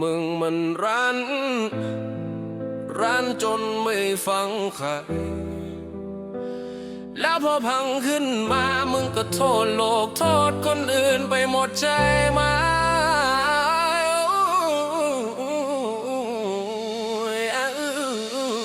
มึงมันรัน รันจนไม่ฟังใคร แล้วพอพังขึ้นมา มึงก็โทษโลกโทษคนอื่นไปหมดใจมา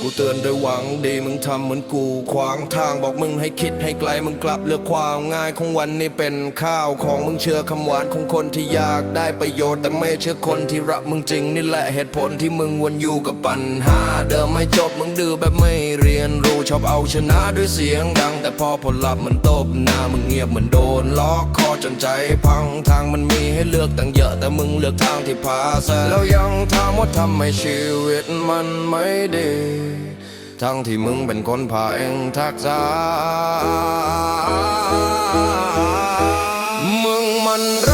กูเตือนด้วยหวังดีมึงทำเหมือนกูขวางทางบอกมึงให้คิดให้ไกลมึงกลับเลือกความง่ายของวันนี้เป็นข้าวของมึงเชื่อคำหวานของคนที่อยากได้ประโยชน์แต่ไม่เชื่อคนที่รักมึงจริงนี่แหละเหตุผลที่มึงวนอยู่กับปัญหา เดิมไม่จบมึงดื้อแบบไม่เรียนรู้ชอบเอาชนะด้วยเสียงดัง แต่พอผลลัพธ์มันตบหน้ามึงเงียบเหมือนโดนล็อกคอจนใจพังทางมันมีให้เลือกตั้งเยอะแต่มึงเลือกทางที่พาแซแล้วยังถามว่าทำไมชีวิตมันไม่ดี ทั้งที่มึงเป็นคนพาเองทักษามึงมันร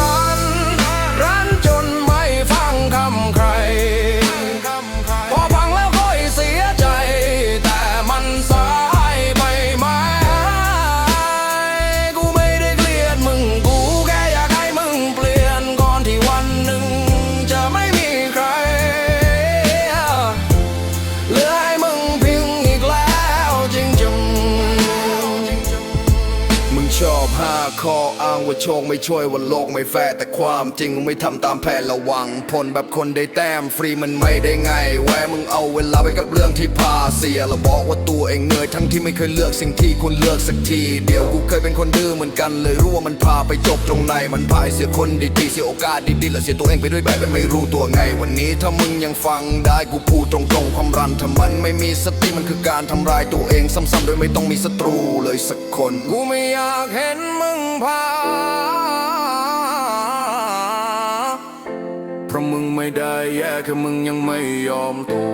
อบห้าข้ออ้างว่าโชคไม่ช่วยว่าโลกไม่แฟร์แต่ความจริงไม่ทำตามแผนระวัง ผลแบบคนได้แต้มฟรีมันไม่ได้ไง แวะมึงเอาเวลาไปกับเรื่องที่พาเสียแล้วบอกว่าตัวเองเหนื่อยทั้งที่ไม่เคยเลือกสิ่งที่ควรเลือกสักที เดียวกูเคยเป็นคนดื้อเหมือนกันเลยรู้ว่ามันพาไปจบตรงไหนมันพายเสียคนดีๆเสียโอกาสดีๆและเสียตัวเองไปด้วยแบบไม่รู้ตัวไง วันนี้ถ้ามึงยังฟังได้กูพูดตรงๆความรันถ้ามันไม่มีสติมันคือการทำร้ายตัวเองซ้ำๆโดยไม่ต้องมีศัตรูเลยสักคนกูไม่อยากห็นมึงพาเพราะมึงไม่ได้แย่แค่มึงยังไม่ยอมตัว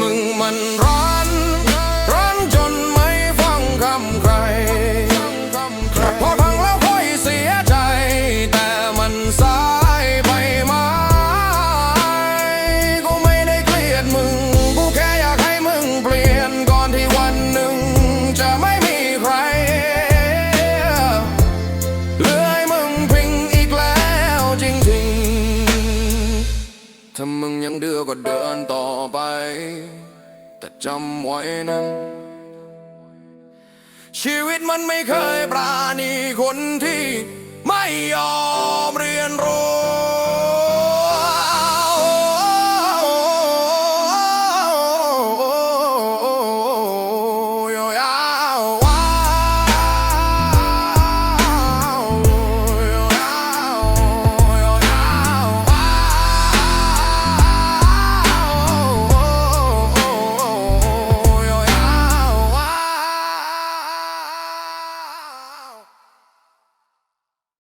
มึงมันร้าย ถ้ามึงยังเดือก็เดินต่อไป แต่จำไว้นะชีวิตมันไม่เคยปราณีคนที่ไม่ยอม